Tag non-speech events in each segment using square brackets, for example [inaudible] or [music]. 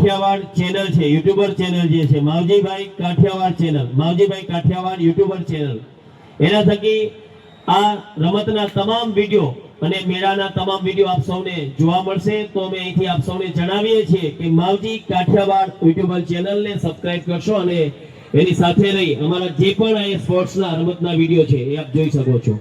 Kathiawad channel છે YouTuber channel જે છે, Mavjibhai Kathiyawad channel Mavjibhai Kathiyawad youtuber channel એના થકી આ રમતના તમામ વીડિયો અને મેળાના તમામ વીડિયો આપ સૌને જોવા મળશે, તો અમે અહીંથી આપ સૌને જણાવીએ છીએ કે માવજી કાઠિયાવાડ યુટ્યુબર ચેનલને સબસ્ક્રાઇબ કરશો અને એની સાથે રહી અમારા જે પણ આ સ્પોર્ટ્સના રમતના વીડિયો છે એ આપ જોઈ શકો છો.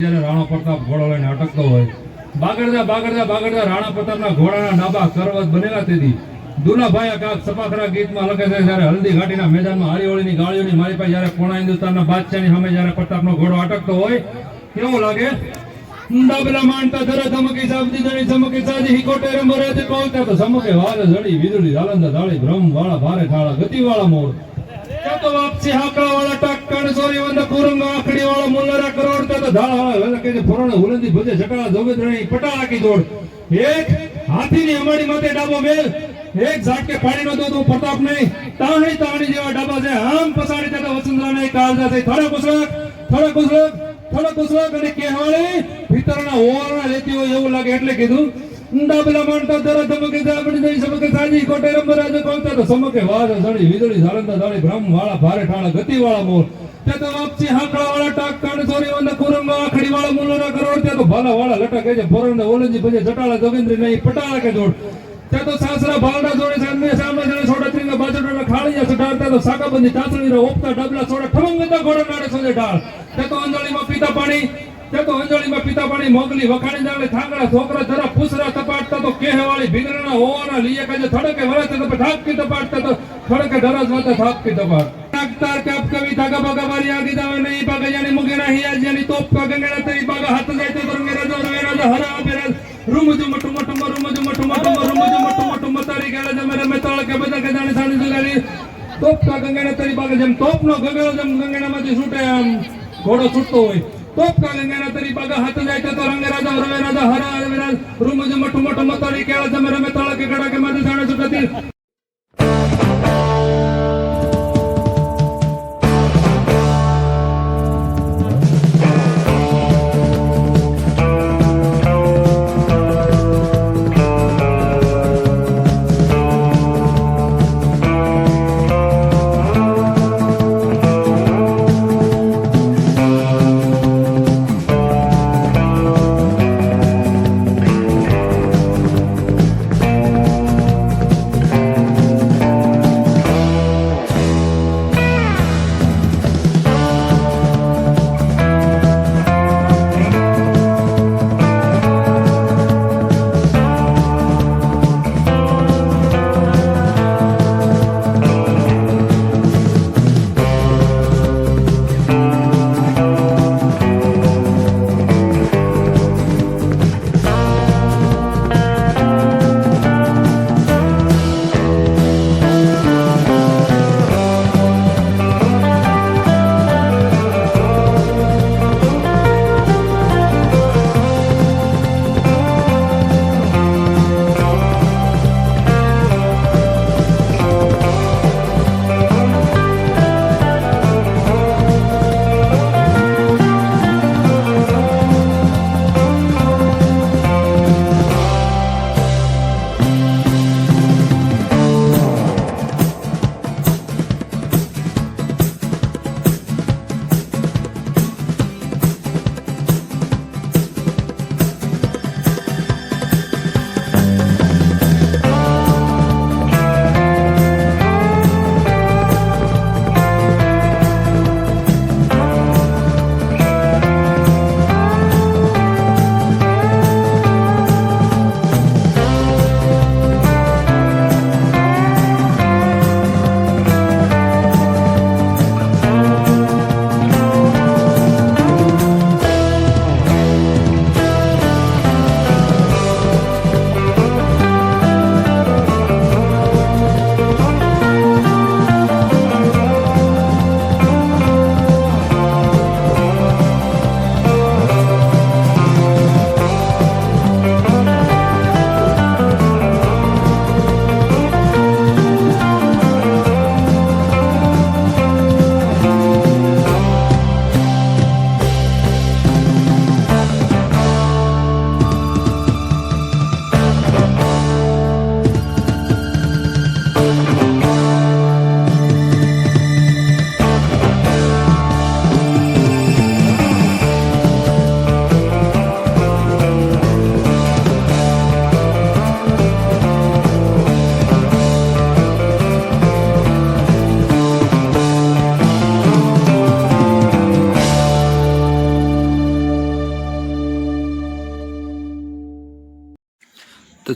જ્યારે રાણા પ્રતાપ ઘોડો લઈને અટકતો હોય બાગડતા બાગડતા બાગડતા રાણા પ્રતાપના ઘોડાના ડાબા કરવત બનેલા તેથી દુલાભાઈ કાક સપાખરા ગીતમાં લખે છે જ્યારે હલ્દી ઘાટીના મેદાનમાં હારીઓળીની ગાળીઓની મારી પાસે જ્યારે કોણા હિન્દુસ્તાનના બાદશાહની સામે જ્યારે પ્રતાપનો ઘોડો અટકતો હોય, કેવું લાગે? ડાબલા માનતા ધમકી સાબદી જણી ચમકી સાજી હિકોટે ધાળી ભ્રમ વાળા ભારે ઠાળા ગતિ વાળા ત્યાં તો તો અમાડી માથે ડાબો મેલ એક ઝાટકે પાણીનો હું પ્રતાપ નહીં તાણી તાણી જેવા ડાબા છે આમ પસાડી ત્યાં તો વસુંધરા નહીં કાળજા થઈ થોડા કુસળક થોડા અને કહેવાળી ભીતરના ઓવારણા લેતી એવું લાગે એટલે કીધું રંબર આજે કોલતા તો સમકે વાજ સળી વીજળી ઝાલંદા ધાળી બ્રહ્મ વાળા ભારે ઠાળા ગતિ મોર. તે તો વાપસી હાકડા વાળા ટાક કાણ સોરી વંદ કુરંગ આખડી વાળા મુલોના કરોડ. તે તો ભાલા વાળા લટા છે. ફોરંદ ઓલંજી ભજે. જટાળા, જોગેન્દ્ર નહીં પટાળા કે જોડ. તે તો સાસરા ભાલડા જોડે સામે સામે જણે સોડા ત્રીંગા બાજુડા ખાળિયા સટાડતા તો સાકાબંધી ચાસણી રે ઓપતા ડબલા સોડા ઠમંગતા ઘોડા નાડે સોજે ઢાળ. તે તો અંજળીમાં પીતા પાણી. તે તો અંજળીમાં પીતા પાણી મોગલી વખાણી જાણે થાંગડા છોકરા જરા ફૂસરા તપાટતા તો કેહવાળી ભીંગરના હોવાના લીએ કાજે થડકે વળે તો ઠાપકી તપાટતા તો થડકે ઢરસ વાતા થાપકી તપાટ તાર કાપ કવિ ધાગા બાગા બારી આગી દાવે નહીં બાગા જાની મુગેના હિયા જાની તોપ કા તરી બાગા હાથ જાય તો તરંગે રાજો, રવે રાજો, હરા બેરા રૂમજુ મટુ મટુ રૂમજુ મટુ મટુ રૂમજુ મટુ મટુ મતારી ગેલા જમે, રમે, તળ, કે બધા કે જાણી સાણી જગાડી તોપ કા તરી બાગા જેમ તોપનો ગગડો, જેમ ગંગેનામાંથી છૂટે, આમ ઘોડો છૂટતો હોય. તોપ કા ગંગેના તરી બાગા હાથ જાય તો રંગે રાજા રવે રાજા, હરા બેરા રૂમજુ મટુ મટુ મતારી ગેલા જમે રમે તળ કે ગડા કે માથી સાણે છૂટતી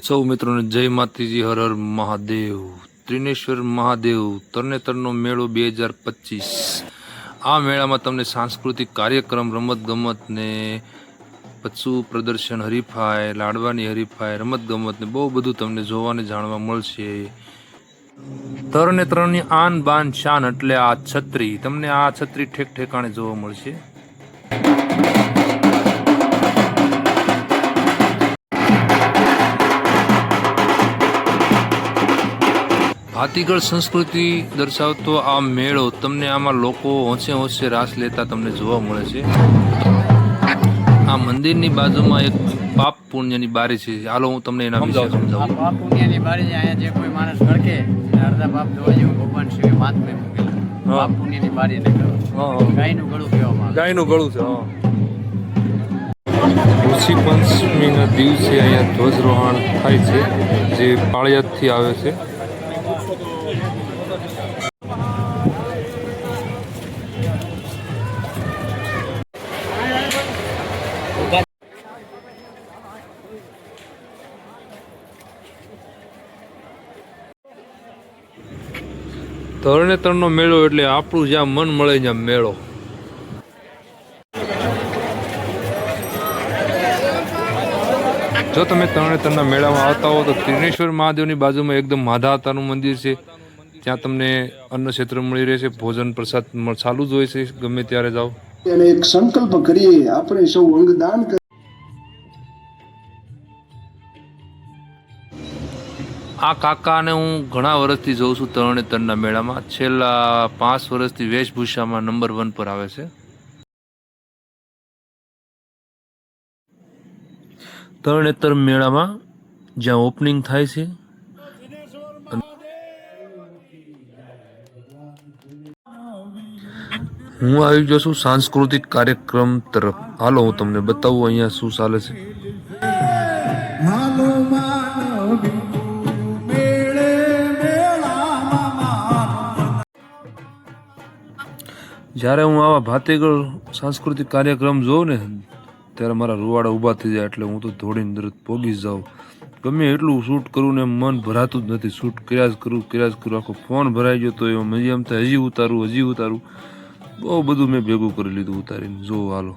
સૌ મિત્રોને જય માતાજી, હર હર મહાદેવ. ત્રિનેશ્વર મહાદેવ તરણેતરનો મેળો બે હજાર પચીસ. આ મેળામાં તમને સાંસ્કૃતિક કાર્યક્રમ રમત ગમત ને પશુ પ્રદર્શન, હરીફાઈ, લાડવાની હરીફાઈ રમત ગમત ને બહુ બધું તમને જોવાને જાણવા મળશે. તરણેતરની આન બાન શાન એટલે આ છત્રી. તમને આ છત્રી ઠેક ઠેકાણે જોવા મળશે. ભાતીગળ સંસ્કૃતિ દર્શાવતો આ મેળો તમને આમાં લોકો હોંશે હોંશે રાસ લેતા તમને જોવા મળે છે. આ મંદિરની બાજુમાં એક પાપ પુણ્યની બારી છે. હાલો હું તમને એના વિશે સમજાવું પાપ પુણ્યની બારી છે અહીંયા જે કોઈ માણસ ગળકે એને અડધા પાપ જોવા જેવું ભગવાન શ્રી મહાત્મે મૂકેલા. પાપ પુણ્યની બારી ને ગળું ગાયનું ગળું કહેવામાં આવે. ગાયનું ગળું છે ઋષિ પંચમીના દિવસે અહીંયા ધ્વજરોહણ થાય છે જે પાળિયાદથી આવે છે. તરણેતરનો મેળો એટલે આપણું જ્યાં મન મળે ત્યાં મેળો. જો તમે તરણેતરના મેળામાં આવતા હો તો ત્રિનેશ્વર મહાદેવની બાજુમાં એકદમ માધાતાનું મંદિર છે. ત્યાં તમને અન્ન ક્ષેત્ર મળી રહેશે, ભોજન પ્રસાદ ચાલુ જ હોય છે. ગમે ત્યારે જાઓ. એક સંકલ્પ કરીએ, આપણે સૌ અંગદાન આ કાકાને હું ઘણા વર્ષથી જોઉં છું તરણેતરના મેળામાં. છેલ્લા પાંચ વર્ષથી વેશભૂષામાં નંબર વન પર આવે છે. તરણેતર મેળામાં જ્યાં ઓપનિંગ થાય છે. હું આવી ગયો છું સાંસ્કૃતિક કાર્યક્રમ તરફ. હાલો, હું તમને બતાવું અહીંયા શું ચાલે છે. જ્યારે હું આવા ભાતીગળ સાંસ્કૃતિક કાર્યક્રમ જોઉં ને, ત્યારે મારા રૂવાડા ઊભા થઈ જાય એટલે હું તો દોડીને દરત પોગી જાઉં. ગમે એટલું શૂટ કરું ને મન ભરાતું જ નથી. શૂટ કર્યા જ કરું, કર્યા જ કરું. આખો ફોન ભરાઈ ગયો તો એમ મજા એમ થાય. હજી ઉતારું હજી ઉતારું. બહુ બધું મેં ભેગું કરી લીધું ઉતારીને. જો હાલો.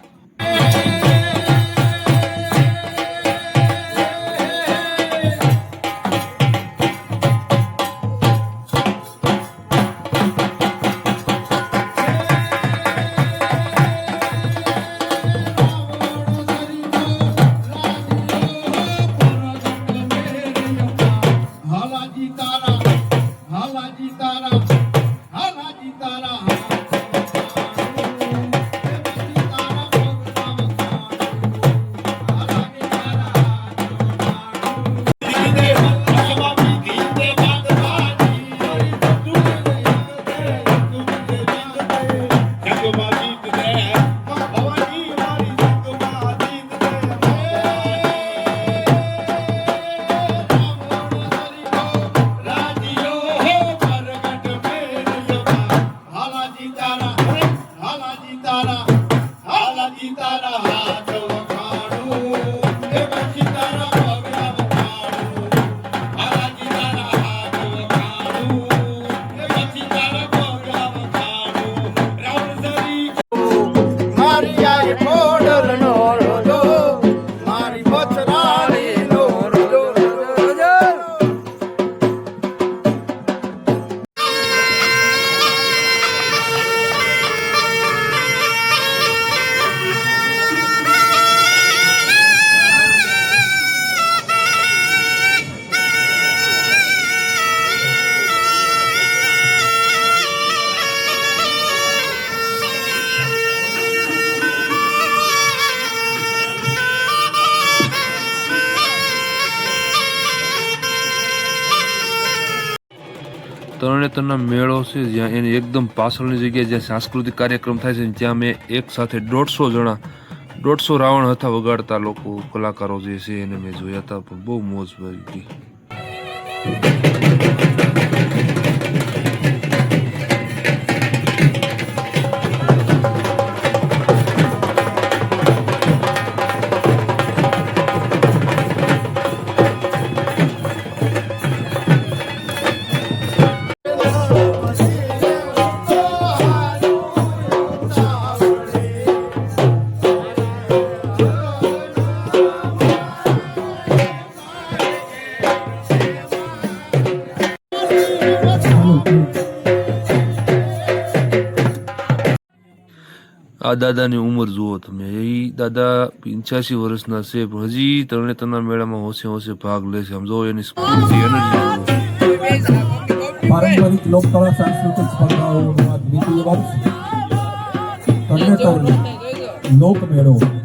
તરણેતરના મેળો છે, જ્યાં એની એકદમ પાછળની જગ્યાએ જ્યાં સાંસ્કૃતિક કાર્યક્રમ થાય છે ત્યાં મેં એક સાથે દોઢસો જણા, દોઢસો રાવણ હતા વગાડતા લોકો, કલાકારો જે છે એને મેં જોયા હતા, પણ બહુ મોજ ભરી હતી આ દાદાની ઉંમર જુઓ તમે. એ દાદા પંચ્યાસી વર્ષના છે, પણ હજી તરણેતરના મેળામાં હોશે હોશે ભાગ લે છે. સમજો એની સ્ફૂર્તિ એનર્જી પારંપરિક લોકકળા, સાંસ્કૃતિક સ્પર્ધાઓનું આ દ્વિતીય વર્ષ. તરણેતર લોકમેળો.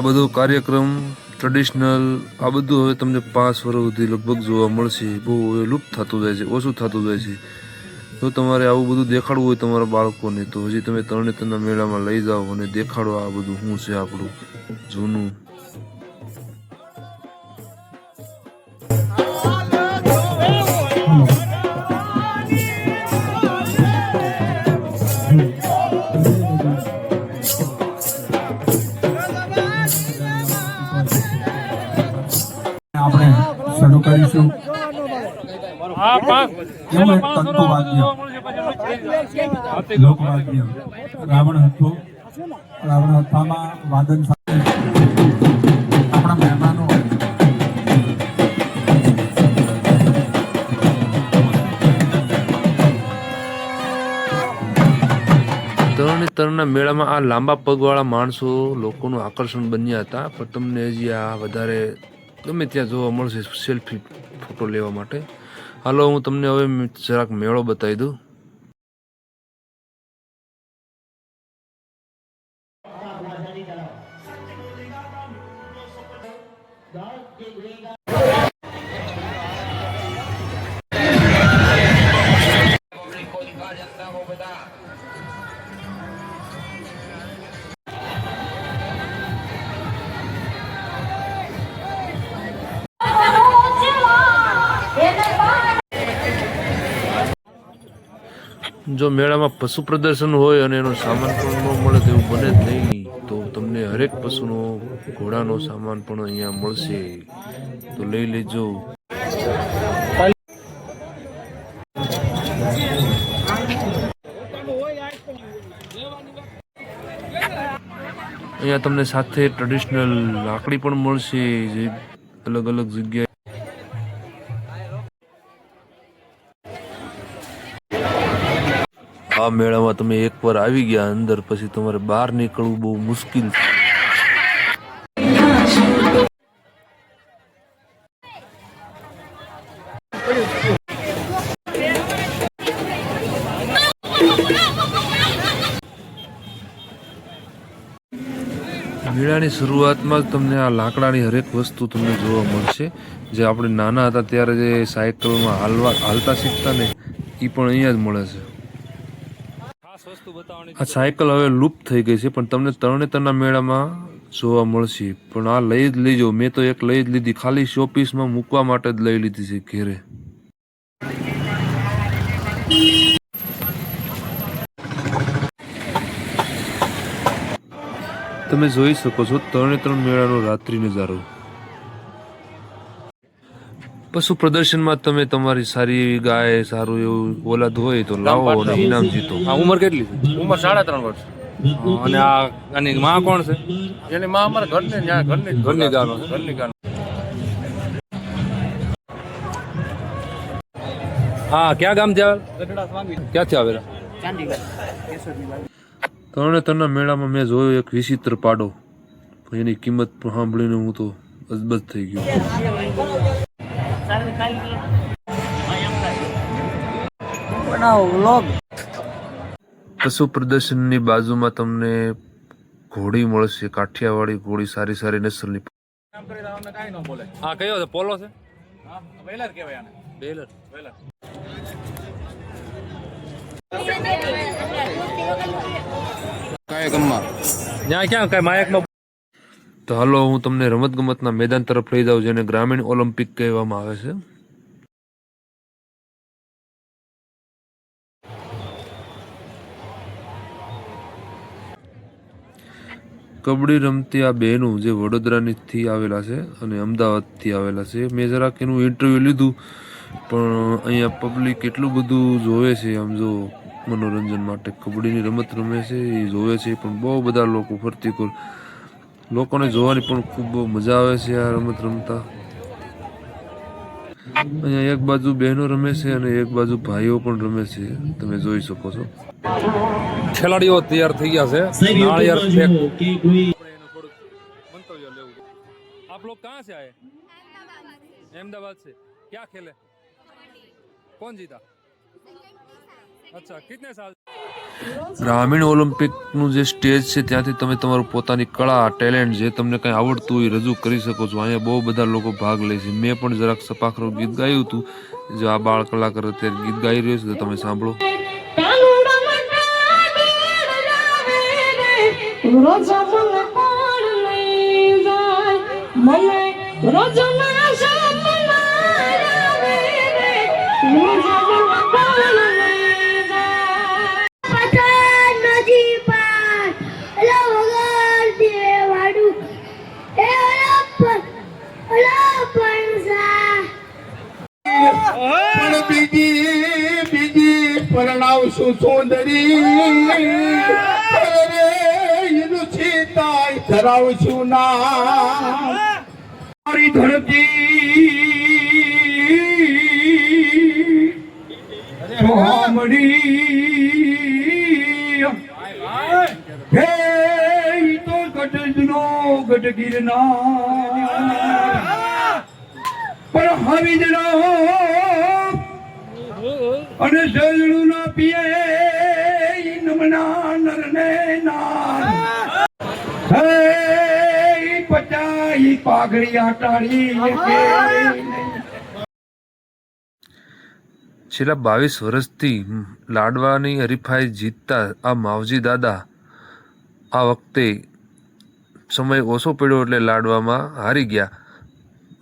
આ બધો કાર્યક્રમ ટ્રેડિશનલ આ બધું હવે તમને પાંચ વર્ષ સુધી લગભગ જોવા મળશે. બહુ હવે લુપ્ત થતું જાય છે, ઓછું થતું જાય છે. જો તમારે આવું બધું દેખાડવું હોય તમારા બાળકોને, તો હજી તમે તરણેતરના મેળામાં લઈ જાઓ અને દેખાડો આ બધું શું છે આપણું, જૂનું. એમાં એક તંતુ લોકવાદ્ય રાવણ હતો. રાવણ હથામાં વાદન સાથે આપણા મહેમાનો તરણેતરના મેળામાં આ લાંબા પગવાળા માણસો લોકોનું આકર્ષણ બન્યા હતા. પણ તમને હજી આ વધારે ગમે ત્યાં જોવા મળશે સેલ્ફી ફોટો લેવા માટે. હાલો હું તમને હવે જરાક મેળો બતાવી દઉં. જો મેળામાં પશુ પ્રદર્શન હોય અને એનો સામાન પણ ન મળે તો બને જ નહીં, તો તમને હરેક પશુનો ઘોડાનો સામાન પણ અહીંયા મળશે. તો લઈ લેજો. અહીંયા તમને સાથે ટ્રેડિશનલ લાકડી પણ મળશે, જે અલગ અલગ જગ્યાએ આ મેળામાં તમે એકવાર આવી ગયા અંદર, પછી તમારે બહાર નીકળવું બહુ મુશ્કેલ છે. મેળાની શરૂઆતમાં જ તમને આ લાકડાની હરેક વસ્તુ તમને જોવા મળશે જે આપણે નાના હતા, ત્યારે જે સાયકલમાં હાલવા હાલતા શીખતા ને એ પણ અહીંયા જ મળે છે આ સાયકલ હવે લુપ્ત થઈ ગઈ છે પણ તમને તરણેતરના મેળામાં જોવા મળશે. પણ આ લઈ જ લેજો. મેં તો એક લઈ જ લીધી. ખાલી શોપીસમાં મૂકવા માટે જ લઈ લીધી છે ઘેરે. તમે જોઈ શકો છો તરણેતર મેળાનો રાત્રિ નજારો. પશુ પ્રદર્શનમાં તમે તમારી સારી એવી ગાય સારું એવું ઓલાદ હોય તો લાવો અને ઇનામ જીતો. ઉંમર કેટલી છે? ઉંમર સાડા ત્રણ વર્ષ. અને આ અને માં કોણ છે? એની માં અમારા ઘરની ત્યાં ઘરની ઘરની ગાનો ઘરની ગાનો હા ક્યાં ગામથી ક્યાંથી આવેલા? તરણેતરના મેળામાં મેં જોયો એક વિચિત્ર પાડો. એની કિંમત સાંભળીને હું તો અજબજ થઈ ગયો. બનાવો વ્લોગ પશુ પ્રદર્શનની બાજુમાં તમને ઘોડી મળશે કાઠિયાવાડી ઘોડી સારી સારી નસલની હા કયો છે? પોલો છે? બેલર કહેવાય આને. બેલર. બેલર. ત્યાં ક્યાં? કઈ માયકમાં તો હાલો, હું તમને રમતગમતના મેદાન તરફ લઈ જાઉં, જેને ગ્રામીણ ઓલિમ્પિક કહેવામાં આવે છે. કબડ્ડી રમતી આ બહેનું જે વડોદરાથી આવેલા છે અને અમદાવાદથી આવેલા છે. મેં જરાક એનું ઇન્ટરવ્યૂ લીધું, પણ અહીંયા પબ્લિક એટલું બધું જોવે છે, આમ જો મનોરંજન માટે કબડ્ડીની રમત રમે છે, એ જોવે છે, પણ બહુ બધા લોકો ફરતી કોર લોકોને જોવાની પણ ખૂબ મજા આવે છે આ રમત રમતા અહીંયા એક બાજુ બહેનો રમે છે અને એક બાજુ ભાઈઓ પણ રમે છે તમે જોઈ શકો છો ખેલાડીઓ તૈયાર થઈ ગયા છે સાહેબ નાળિયેર યુટ્યુબમાં ફેંક જુઓ કે કોઈ મંતવ્ય લેવું आप लोग कहाँ से आए अहमदाबाद से क्या खेले कौन जीता अच्छा कितने साल ગ્રામીણ ઓલિમ્પિકનું જે સ્ટેજ છે, ત્યાંથી તમે તમારું પોતાની કળા, ટેલેન્ટ જે તમને કંઈ આવડતું હોય રજૂ કરી શકો છો. અહીંયા બહુ બધા લોકો ભાગ લે છે. મેં પણ જરાક સપાખરું ગીત ગાયું હતું. જો આ બાળ કલાકાર અત્યારે ગીત ગાઈ રહ્યો છે, તો તમે સાંભળો. પઠાણ બીજી બીજી પરણાવશું સુંદરી. ધરાવશું ના. મારી ધરતી હે તો ગઢનો ગઢ ગિરના પણ હવે જરા અને જળનું ના પીએ નમના નરને નાર હે પચાઈ પાઘડી આટાડી છેલ્લા બાવીસ વર્ષથી લાડવાની હરીફાઈ જીતતા આ માવજી દાદા આ વખતે સમય ઓછો પડ્યો એટલે લાડવામાં હારી ગયા.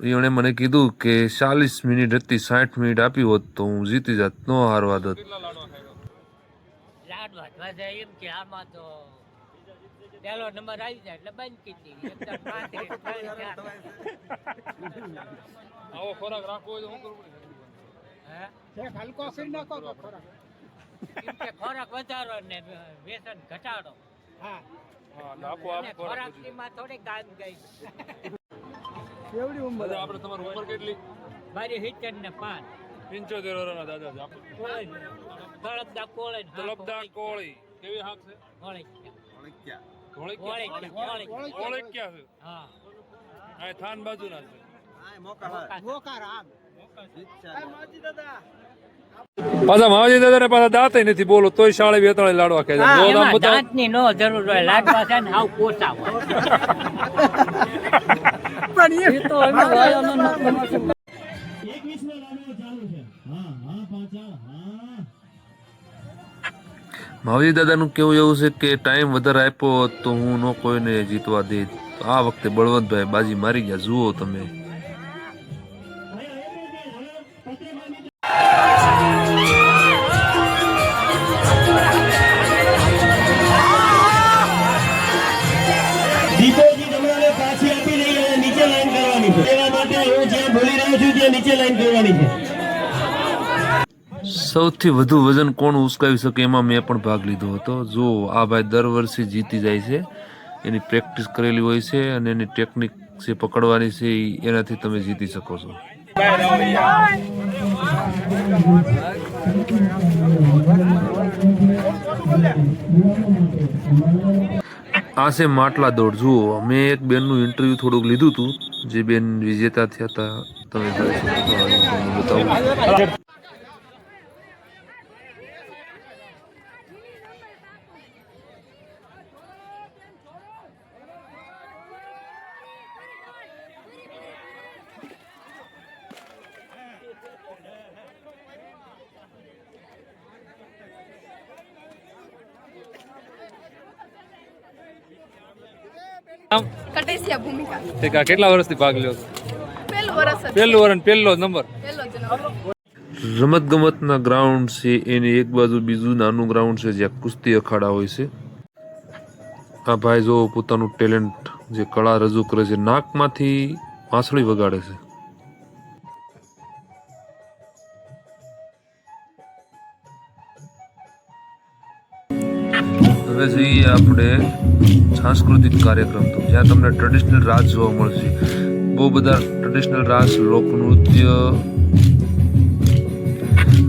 એણે મને કીધું કે ચાલીસ મિનિટ હતી સાઠ મિનિટ આપી હોત તો હું જીતી જાત નો હારવા દત લાડ વાંચવા એમ કે આમાં તો પહેલો નંબર આવી જાય એટલે બંધ કીધી એકદમ પાંત્રીસ, ચાલીસ, ચાલીસ. આવો ખોરાક વધારો ને વ્યસન ઘટાડો. હા. ખોરાકમાં થોડી ગામ ગઈ. દાદા આપણે તમારી ઉંમર કેટલી? મારી હિચન ને પાંચ. પંચોતેર વર્ષના દાદા છે આપણે. કોળે ને. કોળી કેવી હાક છે? હા. આ થાન બાજુના પાછા માવજી દાદા. ને પાછા દાંતે નથી બોલો તોય શાળે બે ત્રણ લાડવા નો જરૂર હોય લાડવા છે ને હાવ પોસા હોય [laughs] એ તો એમાં વાયોનો નથી. એકવીસમો લાડવો ચાલુ છે. હા હા પાછા હા. માવજી દાદાનું કેવું એવું છે કે ટાઈમ વધારે આપ્યો તો હું નો કોઈને જીતવા દે આ વખતે બળવંતભાઈ બાજી મારી ગયા જુઓ તમે. સૌથી વધુ વજન કોણ ઉચકાવી શકે એમાં મેં પણ ભાગ લીધો હતો. જો આ ભાઈ દર વર્ષે જીતી જાય છે, એની પ્રેક્ટિસ કરેલી હોય છે અને એની ટેકનિક જે પકડવાની છે એનાથી તમે જીતી શકો છો. આ છે માટલા દોડ. જુઓ, મેં એક બેનનું ઇન્ટરવ્યૂ થોડુંક લીધું હતું જે બેન વિજેતા થયા હતા, તમે બતાવું. તે કા કેટલા વર્ષથી ભાગ લ્યો પહેલું વર્ષ પહેલું વર્ષ પહેલો નંબર. પહેલો જ નંબર. રમત ગમતના ગ્રાઉન્ડ છે એની એક બાજુ બીજું નાનું ગ્રાઉન્ડ છે જ્યાં કુસ્તી અખાડા હોય છે. આ ભાઈ જો પોતાનું ટેલેન્ટ જે કળા રજૂ કરે છે નાકમાંથી વાંસળી વગાડે છે. હવે જોઈએ આપણે સાંસ્કૃતિક કાર્યક્રમ તો જ્યાં તમને ટ્રેડિશનલ રાસ જોવા મળશે. બહુ બધા ટ્રેડિશનલ રાસ લોકનૃત્ય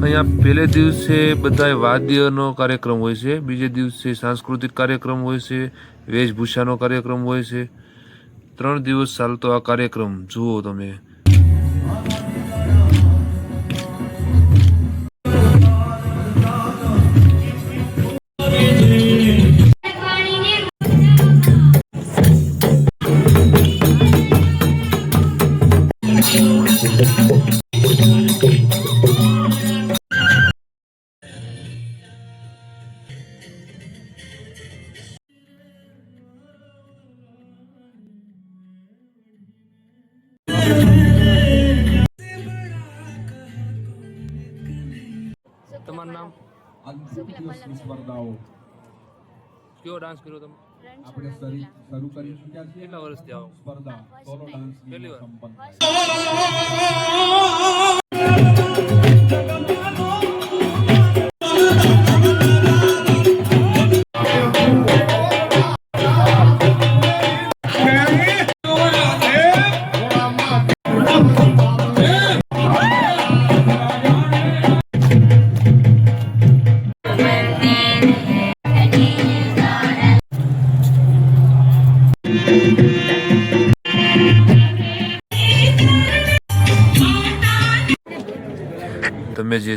અહીંયા પહેલે દિવસે બધા વાદ્યનો કાર્યક્રમ હોય છે. બીજે દિવસે સાંસ્કૃતિક કાર્યક્રમ હોય છે. વેશભૂષાનો કાર્યક્રમ હોય છે. ત્રણ દિવસ ચાલતો આ કાર્યક્રમ. જુઓ તમે. તમારું નામ? સ્પર્ધાઓ કયો ડાન્સ કર્યો તમે? આપણે શરૂ કરી ચૂક્યા છીએ કેટલા વર્ષથી આવો સ્પર્ધા સોલો ડાન્સ પહેલી વાર. સંપન્ન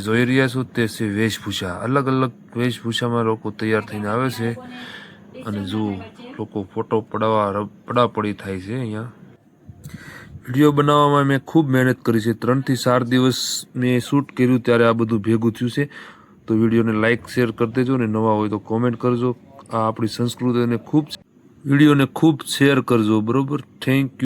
જોઈ રહ્યા છો તે છે વેશભૂષા. અલગ અલગ વેશભૂષામાં લોકો તૈયાર થઈને આવે છે. અને જુઓ લોકો ફોટો પડાવવા પડાપડી થાય છે અહીંયા. વીડિયો બનાવવામાં મેં ખૂબ મહેનત કરી છે. ત્રણથી ચાર દિવસ મેં શૂટ કર્યું ત્યારે આ બધું ભેગું થયું છે. તો વિડીયોને લાઇક શેર કરી દેજો અને નવા હોય તો કોમેન્ટ કરજો. આ આપણી સંસ્કૃતિને ખૂબ, વિડીયોને ખૂબ શેર કરજો. બરોબર? Thank you